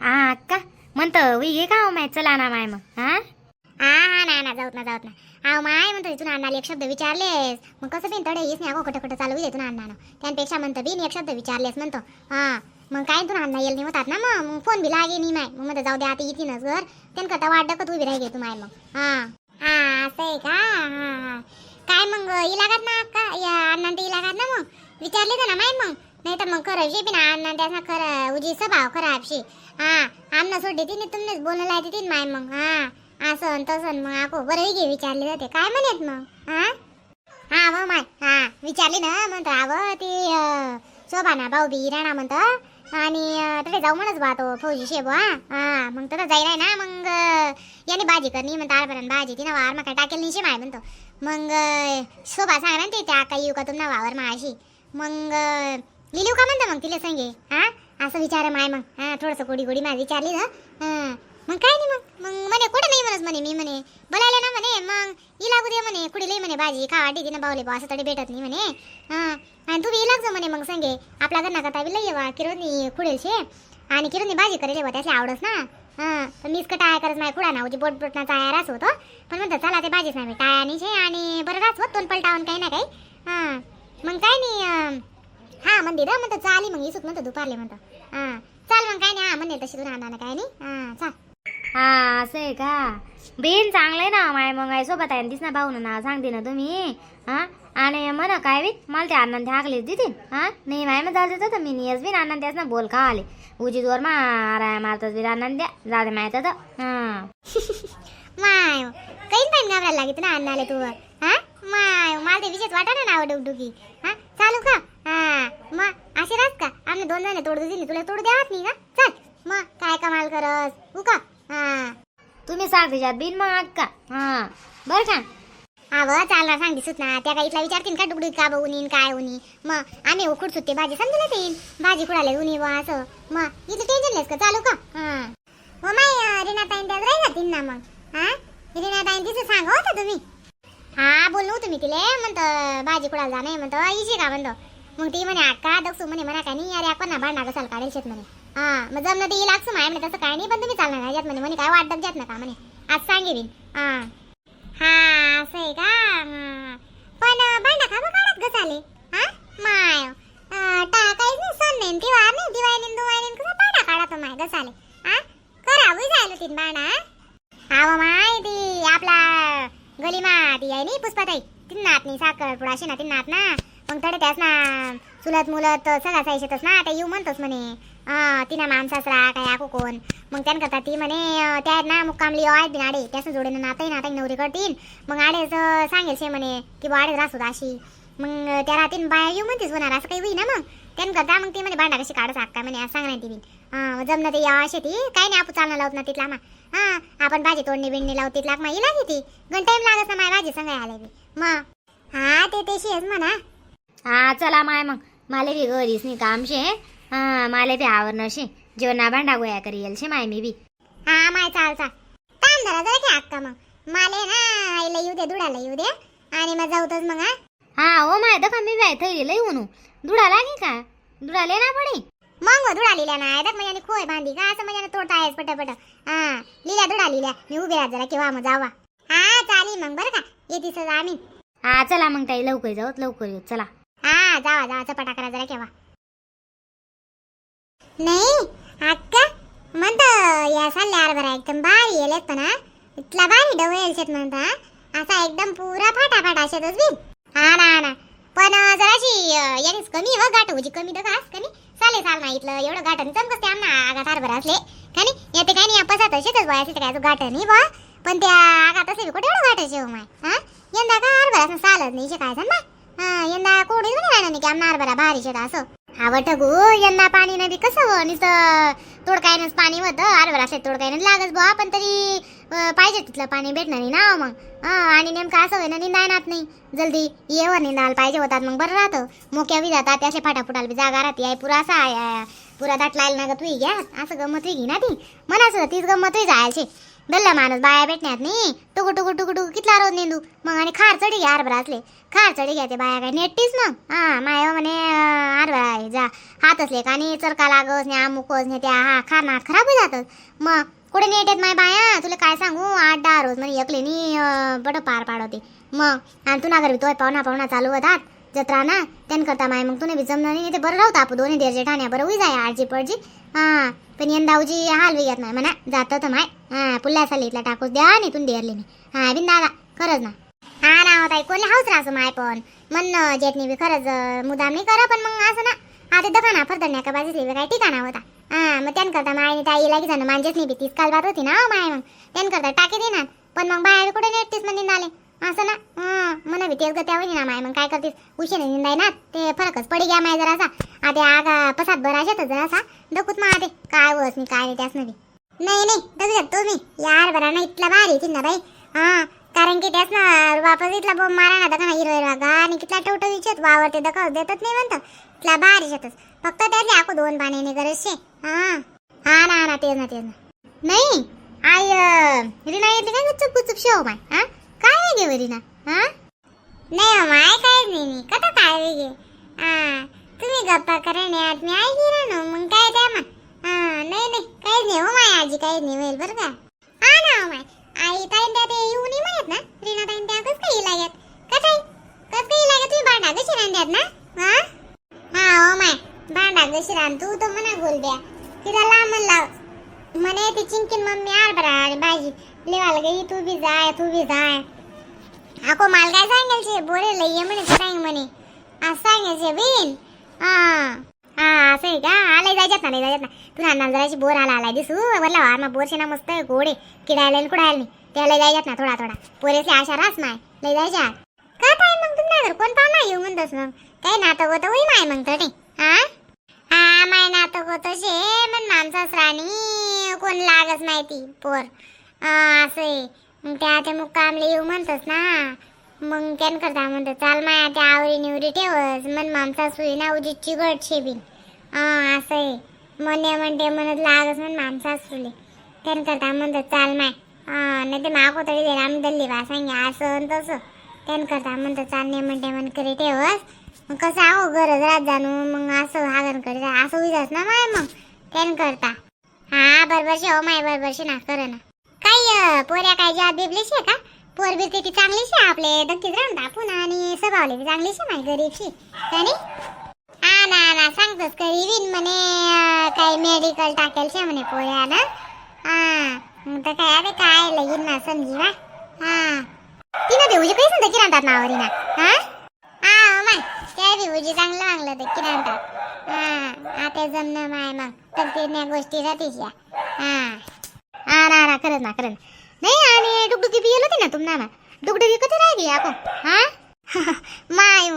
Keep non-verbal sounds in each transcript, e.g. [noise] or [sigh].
हा अक्का म्हणतो का हो माय? चला ना माय मग हा? हा हा ना ना जाऊत ना जाऊत ना. हा माय म्हणतो इथून अण्णाला एक शब्द विचारलेस. मग कसं बिन तडे येस नाही अगो कुठं कुठं चालू इथून अण्णानं त्यापेक्षा म्हणतं बिन एक शब्द विचारलेस म्हणतो. हा. मग काय तू अण्णा येईल होतात ना मग. मग फोन बी लागे नाही माय. मग म्हणतं जाऊ दे आता येतीनच घर. त्यांना कथा वाट डकत उभी राहिली तू माय मग. हा. हा असं आहे का? हा हा. काय मग इलागात ना का या अण्णा ते इलागात ना मग? विचारले तर ना माय मग. नाही तर मग खरं शे बी ना अण्णा त्याचा खरं उजी स्वभाव खराब शे. हा अण्णा सोडते तिने तुमनेच बोलायला येते माय मग. हा असं न तसं मग. आको बरं घे विचारले जाते. काय म्हणत मग? हा? हा व माय. हा विचारले ना म्हणतो आव ते शोभाना भाऊ बी राणा म्हणतं. आणि तिथे जाऊ म्हणच बा तो फौजी शेब हा? हा मग तर जाईल ना मग याने भाजी करणी म्हणतो आळपर्यंत भाजी तिनं वावर मग काय टाकेल नाही शे माय म्हणतो. मग शोभा सांगा ना ते त्या काही येऊ का तुम्हाला वावर माशी? मग लिलू का म्हणतं मग तिला संगे हा? असं विचार माय मग हा थोडंसं गोडी गोडी माझी विचारली ना मग काय नाही मग मग म्हणे कुठं नाही म्हणत म्हणे मी म्हणे बोलायला ना म्हणे मग इलागू दे म्हणे कुठे लई म्हणे भाजी खावा टिकी ना बावले बा असं तरी भेटत नाही म्हणे हा. आणि तुम्ही इलाग जा म्हणे मग संगे. आपला घर नाका तावी लई येवा. किरोनी खुडेल शे आणि किरोनी भाजी करेल येवा त्याची आवडच ना. हा तर मीच का टाळ्या करत नाही खुडा ना उजी बोट बोटना टाळ्या रास होतो. पण म्हणतात चला ते भाजीच नाही टाळ्या नाही शे आणि बरं रास होत दोन पलटावून काही ना काही. हा मग काय नाही हां हा मंदिर हा म्हणतो चाली मग इसुत म्हणतो दुपारले म्हणतो. हा चाल मग काय नाही हा म्हणेल तशी तुला आणा काय नाही. हा चाल. हा असं आहे का? बेन चांगलंय ना माय मग आई सोबत आहे दिस ना भाऊ ना सांगते ना तुम्ही. हा आणि म्हणा काय बी मला ते आनंद हाकले देतील हा? नाही माय मग जाऊ देतो मी नियस बी आनंद त्याच ना बोल का आले उजी जोर मारा मारतात बी आनंद द्या जाऊ दे माहीत तर। हा। [laughs] माय काही टाइम घाबरायला लागित ना अन्नाले तू हा? माय मला ते विशेष वाटा ना नाव डुगडुगी। हा? चालू का हा। मग असे राहत का? आम्ही दोन जण तोडू दिली तुला तोडू द्यावात नाही का चल मग काय कमाल करस? उका। हा। तुम्ही सांग त्याच्यात बिन मग अक्का हा। बरं का? अव चालणार सांग दिसत ना त्या काही इथला विचारतील का डुगडुगी का बघून काय उनी मग आम्ही उकड सुट्टी भाजी समजलं ते भाजी कुडाले उनी वा असं. मग इथं टेन्शन नाहीस का? चालू का हा. हो माय रिनाताईन त्यात राहिला ना मग? हा? रिनाताईन तिचं सांगा हो, होतं तुम्ही? हा बोललो तुम्ही तिले. म्हणतं भाजी कुडाला जाणं नाही म्हणतं इशी का? म्हणतो. मग ती म्हणे का दक्षू म्हणे म्हणा काय नाही. अरे आपण ना भांडणा कसाल काढेल शेत म्हणे. हा मग जमलं ते येईल असं माय म्हणे तसं काय नाही पण तुम्ही चालणार नाही. म्हणे म्हणे काय वाटत जात ना का म्हणे. आज सांगेन. हा. हा असं आहे का? पण अं, भांडा का काढत ग चाले हा? माय अं, टा काहीच नाही सण नाही दिवाळ नाही दिवाळी दुवाळी कसं भांडा काढा तो माय गसाले हा? करा होई जायला तीन भांडा आव माय ती आपला गलीमा ती आहे नाही पुष्पाताई? तीन नात नाही साखर पुडाशी ना तीन नात ना. मग तडे त्यास ना चुलत मुलत सगळा सायशेतच ना आता येऊ म्हणतोस म्हणे. हा तिना मामसासरा काय आकू कोण? मग त्यानकरता ती म्हणे त्या ना मुक्कामली आहेत बिन आडे. त्याचं जोडीनं नाताई आता नवरी करतील मग आडेच सांगेल शे म्हणे की बा आडेच रासू अशी. मग त्या रातीन बाया येऊ म्हणतेच होणार असं काही होई ना मग त्यानकरता मग ती म्हणे भांडा कशी काढत काय म्हणे असं सांगणार ती बिन हा जमणं ते या अशी ती. काही नाही आपण चालणं लावत ना तिथला मा. हा आपण भाजी तोडणी बिडणी लावत तिथला मा. येईल ती गण टाईम लागत ना माझ्या भाजी संग आले बी मग हा ते तेशीच म्हणा. हा चला माय मग. मला बी घरीच नाही काम शे. हा मला बी आवरणं शे. जेवणा भांडा गोया करी येल शे माय मी बी. हा माय चाल चाल. ताण धरा जरा की अक्का मग. माले ना आईला येऊ दे दुडाला येऊ दे. आणि मग जाऊतच मग हा. हा ओ माय दखा मी बी थैली लई उनू. दुडा लागे का? दुडा ले ना पडी? मग हो दुडा लिहिल्या ना ऐकत म्हणजे खोय बांधी का? असं म्हणजे तोडता आहेस पट पट हा लिहिल्या दुडा लिहिल्या. मी उभी राहत जरा किंवा मग जावा. हा चालेल मग बरं का? येतीस आम्ही हा चला मग ताई लवकर जाऊत लवकर येऊ. चला. हा जावा जावा. चपाटा करा जरा केव्हा. नाही अक्का म्हणत या साल्ल्यावर बरा एकदम भारी येलेत पण इतला इथला भारी डवळे येलशेत म्हणता असा एकदम पुरा फाटा फाटा शेतच बी हा ना हा ना पण जराशी अं, यानेच कमी व गाठ होजी कमी तर खास कनी चाले चाल ना इथलं एवढं गाठ नाही चमकस ते आमना आगात हरभरा असले का नाही येते काय नाही पसात शेतच बाय असेल काय गाठ नाही बा पण त्या आगात असे कुठे एवढं गाठायचे हो माय हा यंदा का हरभरा चालत नाही शिकायचं ना यंदा कोणीच म्हणे राहणार नाही की आमना हरभरा भारी शेत असं हा वटगू यंदा पाणी नदी कसं हो नुसतं तोडकायनंच पाणी होतं आरवर असे तोडकायनं लागच बुवा. पण तरी पाहिजे तिथलं पाणी भेटणार नाही ना हो मग. आणि नेमकं असं होईना निंदायनात नाही. जल्दी येवर हो, निंदायला पाहिजे होतात मग बरं राहतं. मोक्या बी जातात असे फाटाफुटाला बी जागा राहते. आहे पुरा असा आहे, पुरा दाटला ना गं तुही घ्या असं गमत घे ना ती. म्हणा असं तीच गमत जायचे दल्ला माणूस बाया भेटण्यात नाही. टुकू टुकू टुकू टुकू कितला रोज नेंदू. मग आणि खार चढी घ्या हरभरा असले. खार चढी घ्या ते बाया काय नेटतीस मग? हा माय म्हणे हरभरा आहे, जा. हात असले का आणि चरका लागस ने अमुकस ने त्या हा खार नाट खराब होई जातात मग कुठे नेट येत माय बाया? तुला काय सांगू? आठ दहा रोज म्हणजे एकले नी बट पार पाडवते. मग आणि तुला घरी तोय पाहुणा पाहुणा चालू होतात. जत्रा ना त्यान करता माय मग तुने बी जमणार नाही ते बरं राहतं आपण दोन्ही देरचे ठाण्या बरं होई जाय आळजी पडजी. हा पण यंदा उजी हाल घेत नाही म्हणा जातं तर माय. हा साली इथला टाकूस द्या आणि इथून देरले मी. हा बिन दादा खरंच ना. हा ना होता कोणी हाऊस राहतो माय पण. म्हणणं जेटणी बी खरंच मुदाम नाही करा पण मग असं ना. आता दखाना फरदण्या का बाजूची काही ठिकाणा होता. हा मग त्यान करता मायने ताई लागी जाणं मांजेच नाही बी तीच काल बात होती ना हो माय मग. त्यान करता टाके देणार पण मग बाहेर कुठे नेटतीस मग आले असं ना? म्हणा मी तेच गत्या होती ना माय. मग काय करतेस? उशीने निंदाय ना? ते फरकच पडी घ्या माय जरासा. आता आगा पसात बराशात जरासा. दखूत मग आते काय वस मी काय नाही त्याच नाही नाही नाही दगू शकतो मी यार बरा ना इतला भारी येतील बाई. हा कारण की त्याच ना वापस इथला बोंब मारा ना दका हिरो हिरो गा आणि कितला टवटो विचार वावरते दका देतच नाही म्हणतं. इथला भारी शेतच. फक्त त्यातले आखो दोन पाण्याने गरज शे. हा. हा ना हा ना तेच ना तेच ना. नाही आई अं, रीना येते काय गुच्चूप गुच्चूप शेव माय हा? काय नाही व रीना हा नाही हो माय काय नाही मी कथा काय वेगे हा तुम्ही गप्पा करण्यात मी ऐकी ना मग काय द्या मग हा नाही नाही काहीच नाही हो माय आजी काहीच नाही होईल बरं का हा ना हो माय आई ताईन त्या ते येऊ नाही म्हणत ना रीना ताईन त्या कसं काही लागत कसं काय कस काही लागत तुम्ही भांडा कशी राहण्यात ना हा हा हो माय भांडा कशी राहन तू तर म्हणा गोल द्या तिला लांब लाव म्हणे ती चिंकीन मम्मी आर बरा आणि भाजी लेवाला गई तू भी जाय तू भी जाय आको माल काय सांगेल छे बोरे लई ये म्हणे सांग म्हणे आज सांगेल छे बिन हा. असं आहे का आलाय जायच्यात ना नाही जायच्यात ना तू ना जराशी बोर आला आलाय दिसू वरला वार ना बोर शेना मस्त आहे गोडे किडायला आणि कुडायला नाही त्याला जायच्यात ना थोडा थोडा. पोरेसले आशा रास माय लय जायच्या काय काय मग तुमच्या घर कोण पाहुणा येऊ म्हणतोस मग काय नातं होतं होई माय मग तरी हा? हा माय नातं होतं शे पण माणसा राणी कोण लागच माहिती पोर. असं आहे. मग त्या आता मग कामले येऊ म्हणतस ना. मग त्यान करता म्हणतो चाल माया त्या आवरी निवरी ठेवस. मन मामचा सुई ना उजी गट शेबीन. हा असं आहे. मने म्हणते म्हणत लागस म्हण मामसा सुले त्यान करता म्हणतो चाल माय. हा नाही ते मागो तरी देणार आम्ही दल्ली बा सांगे असं आणि तसं. त्यान करता म्हणतो चाल नाही म्हणते म्हण करी ठेवस. मग कसं आहो गरज राहत जाणू. मग असं हागणकडे जा असं विचारस ना माय मग. त्यान करता. हा बरोबरशी हो माय बरोबरशी ना कर ना. पोऱ्या काय जात बिबलीशी आहे का? पोर बिर ती चांगलीशी आहे आपले दक्कीच राहून टाकून आणि स्वभावले बी चांगलीशी माय गरीबशी. त्याने हा ना ना सांगतोस कधी विन म्हणे अं, काही मेडिकल टाकेल शे म्हणे पोऱ्या ना हा मग तर काय अरे काय लगीन ना समजी वा. हा. तिनं देऊजी काही सांगता किराणतात नावारी ना हा? हा हो, माय. त्या देऊजी चांगलं मागलं ते किराणतात हा आता जमणं माय मग. तर ते गोष्टी राहतीच या हा. खरंच ना खरंच नाही. आणि डुगडुगी बी येलो ना तुम्हाला? ना डुगडुगी कधी राहिली आपण? हा? [laughs] माय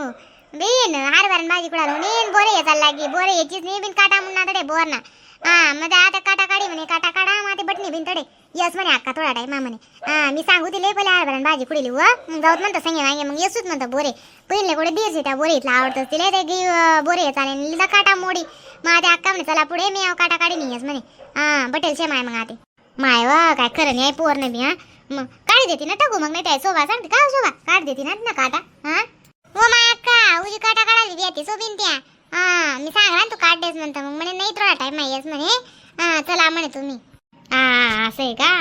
बेन हरभरण भाजी कुडालो नेन बोरे ये चालला की बोरे याचीच नाही बिन काटा म्हणून तडे बोर ना. हा मध्ये आता काटा काढी म्हणे काटा काढा माते बटणी बिन तडे. यस म्हणे अक्का थोडा टाईम म्हणे. हा मी सांगू दिले पहिले हरभरण भाजी कुडीली व. मग जाऊत म्हणतो संगे वांगे मग येसूच म्हणतो बोरे. पहिले कुठे दीरशी त्या बोरे इथला आवडतो तिले ते गी बोरे चालेल लिहिला काटा मोडी. मग आता अक्का म्हणे चला पुढे मी काटा काढी नाही येस म्हणे. हा बटेल शे माय मग आते. माय वा काय खरं नाही पोर नाही हा? मग काढ देते ना टाकू मग नाही त्या शोभा सांगते. का हो शोभा काढ देते ना ना काटा हा? हो माय अक्का उजी काटा काढायला ती सोबीन त्या. हा मी सांगा ना तू काढ देस म्हणतो. मग म्हणे नाही थोडा टाइम आहे म्हणे. हा चला म्हणे तुम्ही. हा असं आहे का?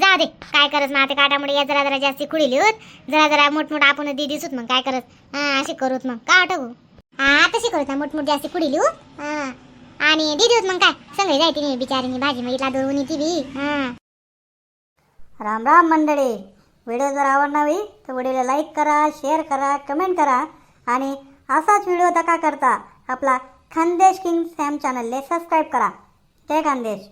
जा दे. काय करत मग आता काटामुळे या जरा जरा जास्ती खुडीली होत. जरा जरा मोठमोठ आपण दी दिसूत मग काय करत हा अशी करूत मग. का हो टाकू? हा तशी करूत मोठमोठ जास्ती खुडीली होत. हा. आणि दिदी मग काय. संघ जायती नाही बिचारीनी भाजी मग इला दोन ती बी. राम राम मंडळी. व्हिडिओ जर आवडणावी तर व्हिडिओला लाईक करा शेअर करा कमेंट करा. आणि असाच व्हिडिओ दका करता. आपला खानदेश किंग सॅम चॅनलले सबस्क्राईब करा. जय खानदेश.